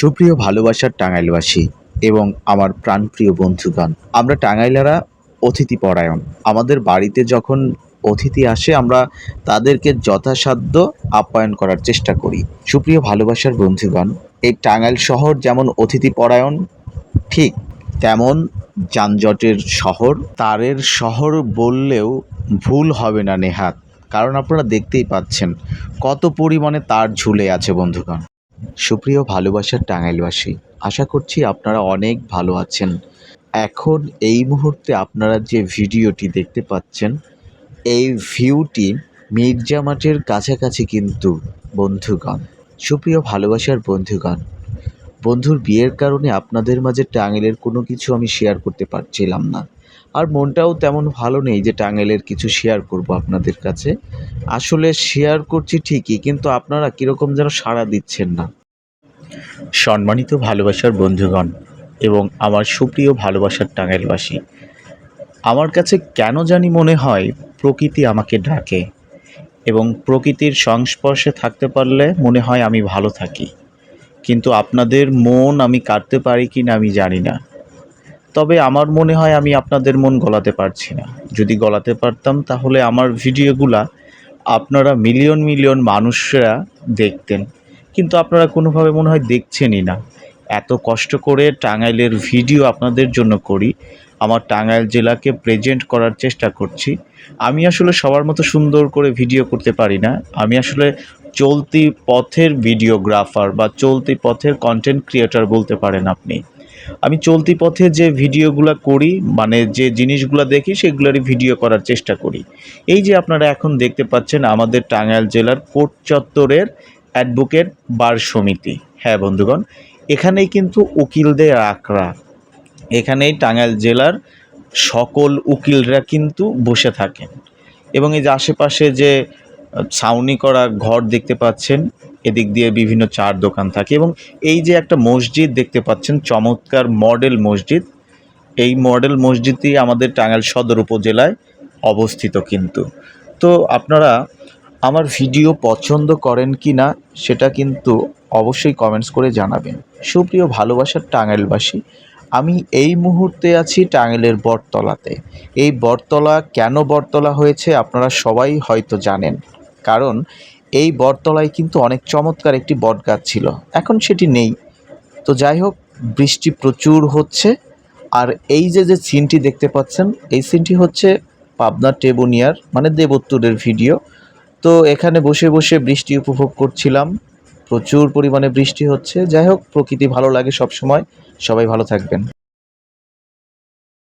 সুপ্রিয় ভালোবাসার টাঙ্গাইলবাসী এবং আমার প্রাণপ্রিয় বন্ধুগণ, আমরা টাঙ্গাইলারা অতিথি পরায়ণ। আমাদের বাড়িতে যখন অতিথি আসে, আমরা তাদেরকে যথাসাধ্য আপ্যায়ন করার চেষ্টা করি। সুপ্রিয় ভালোবাসার বন্ধুগণ, এই টাঙ্গাইল শহর যেমন অতিথি পরায়ণ, ঠিক তেমন যানজটের শহর, তারের শহর বললেও ভুল হবে না নেহাত। কারণ আপনারা দেখতেই পাচ্ছেন কত পরিমাণে তার ঝুলে আছে বন্ধুগণ। সুপ্রিয় ভালোবাসার টাঙ্গাইলবাসী, আশা করছি আপনারা অনেক ভালো আছেন। এখন এই মুহূর্তে আপনারা যে ভিডিওটি দেখতে পাচ্ছেন, এই ভিউটি মির্জা মাঠের কাছাকাছি কিন্তু বন্ধুগণ, সুপ্রিয় ভালোবাসার বন্ধুগণ, বন্ধুর বিয়ের কারণে আপনাদের মাঝে টাঙ্গাইলের কোনো কিছু আমি শেয়ার করতে পারছিলাম না। আর মনটাও তেমন ভালো নেই যে টাঙ্গাইলের কিছু শেয়ার করব আপনাদের কাছে। আসলে শেয়ার করছি ঠিকই, কিন্তু আপনারা কীরকম যেন সাড়া দিচ্ছেন না। সম্মানিত ভালোবাসার বন্ধুগণ এবং আমার সুপ্রিয় ভালোবাসার টাঙ্গাইলবাসী, আমার কাছে কেন জানি মনে হয় প্রকৃতি আমাকে ডাকে এবং প্রকৃতির সংস্পর্শে থাকতে পারলে মনে হয় আমি ভালো থাকি। কিন্তু আপনাদের মন আমি কাটতে পারি কি না আমি জানি না। তবে আমার মনে হয় আমি আপনাদের মন গলাতে পারছি না। যদি গলাতে পারতাম তাহলে আমার ভিডিওগুলা আপনারা মিলিয়ন মিলিয়ন মানুষরা দেখতেন। কিন্তু আপনারা কোনোভাবে মনে হয় দেখছেনই না। এত কষ্ট করে টাঙ্গাইলের ভিডিও আপনাদের জন্য করি। আমার টাঙ্গাইল জেলাকে প্রেজেন্ট করার চেষ্টা করছি। আমি আসলে সবার মতো সুন্দর করে ভিডিও করতে পারি না। আমি আসলে চলতি পথের ভিডিওগ্রাফার বা চলতি পথের কন্টেন্ট ক্রিয়েটর বলতে পারেন আপনি। আমি চলতি পথে যে ভিডিওগুলো করি মানে যে জিনিসগুলো দেখি, সেগুলোরই ভিডিও করার চেষ্টা করি। এই যে আপনারা এখন দেখতে পাচ্ছেন আমাদের টাঙ্গাইল জেলার কোট চত্বরের অ্যাডভোকেট বার সমিতি। হ্যাঁ বন্ধুগণ, এখানেই কিন্তু উকিলদের আখড়া এখানেই টাঙ্গাইল জেলার সকল উকিলরা কিন্তু বসে থাকেন। এবং এই যে আশেপাশে যে ছাউনি করা ঘর দেখতে পাচ্ছেন, এদিক দিয়ে বিভিন্ন চার দোকান থাকে এবং এই যে একটা মসজিদ দেখতে পাচ্ছেন, চমৎকার মডেল মসজিদ। এই মডেল মসজিদটি আমাদের টাঙ্গাইল সদর উপজেলায় অবস্থিত কিন্তু। তো আপনারা আমার ভিডিও পছন্দ করেন কি না, সেটা কিন্তু অবশ্যই কমেন্টস করে জানাবেন। সুপ্রিয় ভালোবাসার টাঙ্গাইলবাসী, আমি এই মুহূর্তে আছি টাঙ্গাইলের বটতলাতে। এই বটতলা কেন বটতলা হয়েছে আপনারা সবাই হয়তো জানেন। কারণ এই বটতলায় কিন্তু অনেক চমৎকার একটি বট গাছ ছিল। এখন সেটি নেই। তো যাই হোক, বৃষ্টি প্রচুর হচ্ছে। আর এই যে যে সিনটি দেখতে পাচ্ছেন, এই সিনটি হচ্ছে পাবনা টেবুনিয়ার মানে দেবোত্তরের ভিডিও তো এখানে বসে বসে বৃষ্টি উপভোগ করছিলাম। প্রচুর পরিমাণে বৃষ্টি হচ্ছে। যাই হোক, প্রকৃতি ভালো লাগে সবসময়। সবাই ভালো থাকবেন।